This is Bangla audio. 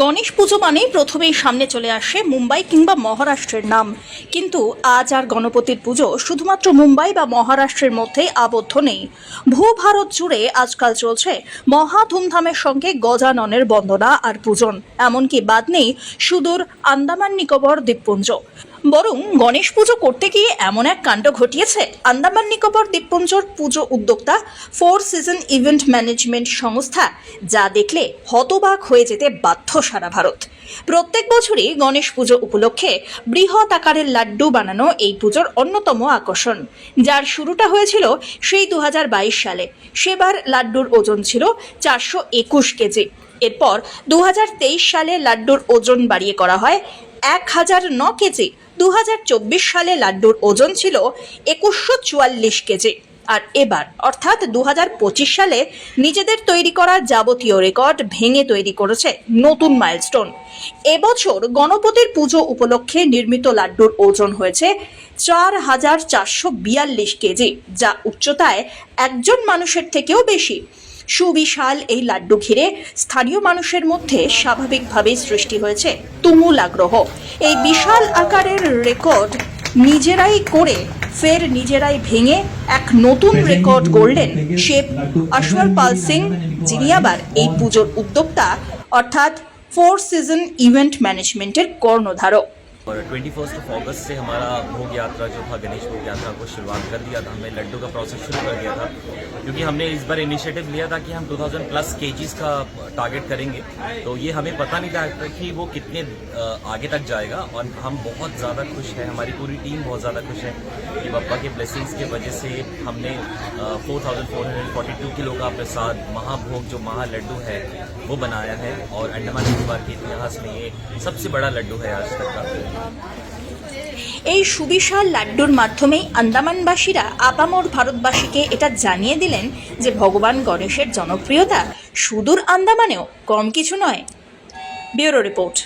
গণেশ পুজো মানেই প্রথমেই সামনে চলে আসে মুম্বাই কিংবা মহারাষ্ট্রের নাম। কিন্তু আজ আর গণপতির পুজো শুধুমাত্র মুম্বাই বা মহারাষ্ট্রের মধ্যেই আবদ্ধ নেই। ভূ ভারত জুড়ে আজকাল চলছে মহা ধুমধামের সঙ্গে গজাননের বন্দনা আর পূজন। এমনকি বাদ নেই সুদূর আন্দামান নিকোবর দ্বীপপুঞ্জ। বরং গণেশ পুজো করতে গিয়ে এমন এক কাণ্ড ঘটিয়েছে। আন্দামান নিকোবর দ্বীপপুঞ্জর পুজো উদ্যোক্তা ফোর সিজন ইভেন্ট ম্যানেজমেন্ট সংস্থা যা দেখলে হতবাক হয়ে যেতে বাধ্য সারা ভারত। প্রত্যেক বছরই গণেশ পুজো উপলক্ষে বৃহৎ আকারের লাড্ডু বানানো এই পুজোর অন্যতম আকর্ষণ। যার শুরুটা হয়েছিল সেই দু হাজার বাইশ সালে। সেবার লাড্ডুর ওজন ছিল চারশো একুশ কেজি। এরপর দু হাজার তেইশ সালে লাড্ডুর ওজন বাড়িয়ে করা হয় এক হাজার ন কেজি। দু হাজার চব্বিশ সালে লাড্ডুর ওজন ছিল একুশশো চুয়াল্লিশ কেজি। আর এবার, অর্থাৎ দু হাজার পঁচিশ সালে নিজেদের তৈরি করা যাবতীয় রেকর্ড ভেঙে তৈরি করেছে নতুন মাইলস্টোন। এবছর গণপতির পুজো উপলক্ষে নির্মিত লাড্ডুর ওজন হয়েছে চার হাজার চারশো বিয়াল্লিশ কেজি, যা উচ্চতায় একজন মানুষের থেকেও বেশি। সুবিশাল এই লাড্ডু ঘিরে স্থানীয় মানুষের মধ্যে স্বাভাবিকভাবেই সৃষ্টি হয়েছে তুমুল আগ্রহ। এই বিশাল আকারের রেকর্ড নিজেরাই করে ফের নিজেরাই ভেঙে এক নতুন রেকর্ড গড়লেন শেফ আশওয়াল পাল সিং, যিনি আবার এই পুজোর উদ্যোক্তা, অর্থাৎ ফোর সিজন ইভেন্ট ম্যানেজমেন্টের কর্ণধারক और ट्वेंटी फ़र्स्ट ऑफ़ ऑगस्ट से हमारा भोग यात्रा, जो था गणेश भोग यात्रा को शुरुआत कर दिया था। हमने लड्डू का प्रोसेस शुरू कर दिया था, क्योंकि हमने इस बार इनिशिएटिव लिया था कि हम 2000 प्लस केजीज का टारगेट करेंगे। तो ये हमें पता नहीं था कि वो कितने आगे तक जाएगा, और हम बहुत ज़्यादा खुश हैं। हमारी पूरी टीम बहुत ज़्यादा खुश है कि बप्पा के ब्लेसिंग्स की वजह से हमने फोर थाउज़ेंड किलो का प्रसाद, महाभोग, जो महा लड्डू है, वो बनाया है। और अंडमान निकोबार के इतिहास में ये सबसे बड़ा लड्डू है आज तक का। এই সুবিশাল লাড্ডুর মাধ্যমেই আন্দামানবাসীরা আপামোর ভারতবাসীকে এটা জানিয়ে দিলেন যে ভগবান গণেশের জনপ্রিয়তা সুদূর আন্দামানেও কম কিছু নয়। Bureau report.